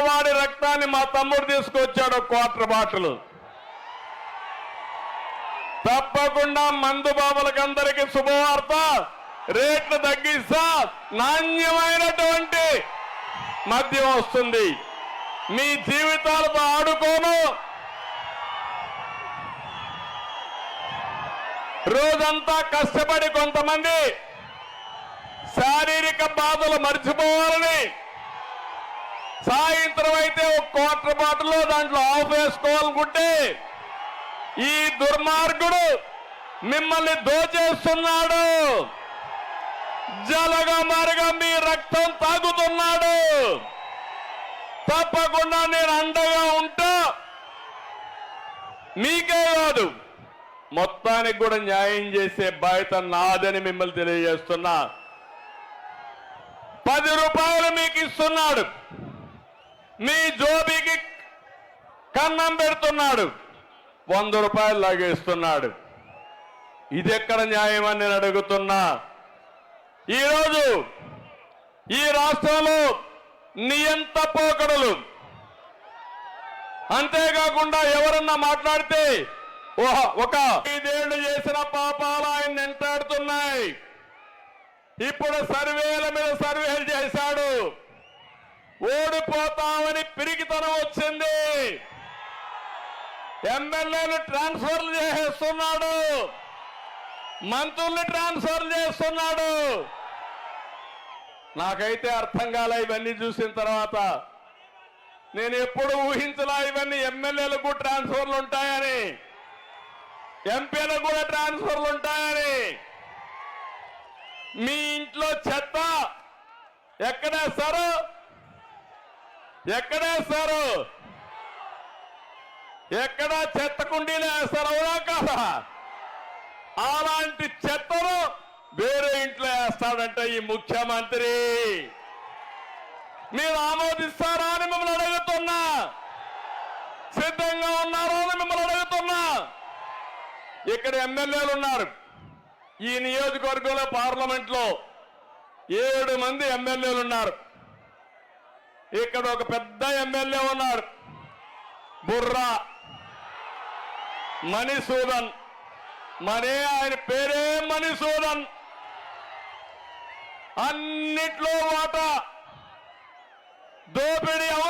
వాడి రక్తాన్ని మా తమ్ముడు తీసుకొచ్చాడు క్వార్టర్ బాటలు. తప్పకుండా మందు బాబులకందరికీ శుభవార్త. రేట్లు తగ్గిస్తా నాణ్యమైనటువంటి మద్యం వస్తుంది. మీ జీవితాలతో ఆడుకోను. రోజంతా కష్టపడి కొంతమంది శారీరక బాధలు మర్చిపోవాలని సాయంత్రం అయితే ఒక క్వార్టర్ బాటలో దాంట్లో ఆఫ్ వేసుకోవాలనుకుంటే ఈ దుర్మార్గుడు మిమ్మల్ని దోచేస్తున్నాడు. జలగా మరగా మీ రక్తం తాగుతున్నాడు. తప్పకుండా నేను అండగా ఉంటా. మీకే కాదు మొత్తానికి కూడా న్యాయం చేసే బాధ్యత నాదని మిమ్మల్ని తెలియజేస్తున్నా. పది రూపాయలు మీకు ఇస్తున్నాడు. మీ జోబికి కన్నం పెడుతున్నాడు. వంద రూపాయలు లాగేస్తున్నాడు. ఇది ఎక్కడ న్యాయం అని నేను అడుగుతున్నా. ఈరోజు ఈ రాష్ట్రంలో నియంత పోకడలు. అంతేకాకుండా ఎవరన్నా మాట్లాడితే ఒక ఐదేళ్ళు చేసిన పాపాలు ఆయన వెంటాడుతున్నాయి. ఇప్పుడు సర్వేల మీద సర్వేలు చేశాడు. ఓడిపోతామని పిరికితనం వచ్చింది. ఎమ్మెల్యేలు ట్రాన్స్ఫర్లు చేసేస్తున్నాడు మంత్రుల్ని ట్రాన్స్ఫర్ చేస్తున్నాడు. నాకైతే అర్థం కాలే ఇవన్నీ చూసిన తర్వాత. నేను ఎప్పుడు ఊహించలా ఇవన్నీ ఎమ్మెల్యేలకు ట్రాన్స్ఫర్లు ఉంటాయని. ఎంపీలకు కూడా ట్రాన్స్ఫర్లు ఉంటాయని. మీ ఇంట్లో చెత్త ఎక్కడేస్తారు ఎక్కడేస్తారు ఎక్కడ చెత్త కుండీలు వేస్తారు? అవునా కదా? అలాంటి చెత్తను వేరే ఇంట్లో వేస్తాడంటే ఈ ముఖ్యమంత్రి. మీరు ఆమోదిస్తారా అని మిమ్మల్ని అడుగుతున్నా. సిద్ధంగా ఉన్నారా అని మిమ్మల్ని అడుగుతున్నా. ఇక్కడ ఎమ్మెల్యేలు ఉన్నారు. ఈ నియోజకవర్గంలో పార్లమెంట్లో ఏడు మంది ఎమ్మెల్యేలు ఉన్నారు. ఇక్కడ ఒక పెద్ద ఎమ్మెల్యే ఉన్నారు బుర్రా. మణిసూదన్. మరే ఆయన పేరే మణిసూదన్. అన్నిట్లో వాటా. దోపిడీ అవ